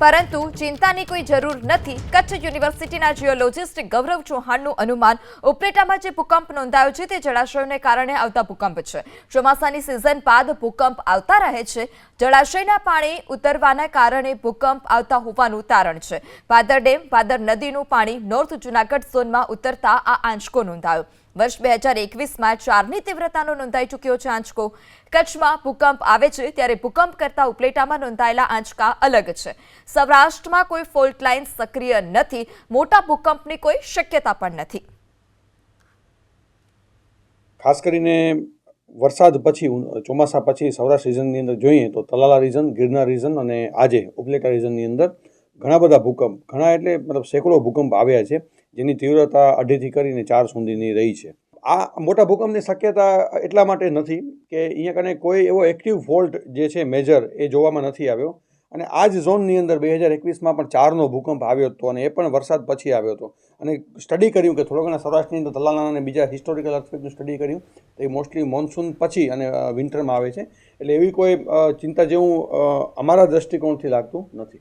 પરંતુ ચિંતાની કોઈ જરૂર નથી. કચ્છ યુનિવર્સિટીના જીઓલોજિસ્ટ ગૌરવ ચૌહાણનું અનુમાન, ઉપલેટામાં જે ભૂકંપ નોંધાયો છે તે જળાશયોને કારણે આવતા ભૂકંપ છે. ચોમાસાની સિઝન બાદ ભૂકંપ આવતા રહે છે. જળાશયના પાણી ઉતરવાના કારણે ભૂકંપ આવતા હોવાનું તારણ છે. ભાદર ડેમ, ભાદર નદીનું પાણી નોર્થ જુનાગઢ ઝોનમાં ઉતરતા આ આંચકો નોંધાયો. વર્ષ બે હજાર એકવીસમાં ચારની તીવ્રતાનો નોંધાઈ ચૂક્યો છે આંચકો. કચ્છમાં ભૂકંપ આવે છે ત્યારે ભૂકંપ કરતા ઉપલેટામાં નોંધાયેલા આંચકા અલગ છે. સૌરાષ્ટ્રમાં કોઈ ફોલ્ટ લાઇન સક્રિય નથી, મોટા ભૂકંપની કોઈ શક્યતા પણ નથી. ખાસ કરીને વરસાદ પછી, ચોમાસા પછી સૌરાષ્ટ્ર રિજનની અંદર જોઈએ તો તલાલા રિજન ગિરનાર રિજન અને આજે ઉપલેટા રિજનની અંદર ઘણા બધા ભૂકંપ, ઘણા એટલે મતલબ સેંકડો ભૂકંપ આવ્યા છે, જેની તીવ્રતા અઢીથી કરીને ચાર સુધીની રહી છે. આ મોટા ભૂકંપની શક્યતા એટલા માટે નથી કે અહીંયા કને કોઈ એવો એક્ટિવ ફોલ્ટ જે છે મેજર એ જોવામાં નથી આવ્યો. અને આ જ ઝોનની અંદર બે હજાર એકવીસમાં પણ ચારનો ભૂકંપ આવ્યો હતો અને એ પણ વરસાદ પછી આવ્યો હતો. અને સ્ટડી કર્યું કે થોડા ઘણા સૌરાષ્ટ્રની અંદર તલાલાના અને બીજા હિસ્ટોરિકલ અર્થક્વેકનું સ્ટડી કર્યું, તો એ મોસ્ટલી મોન્સૂન પછી અને વિન્ટરમાં આવે છે. એટલે એવી કોઈ ચિંતા જેવું અમારા દૃષ્ટિકોણથી લાગતું નથી.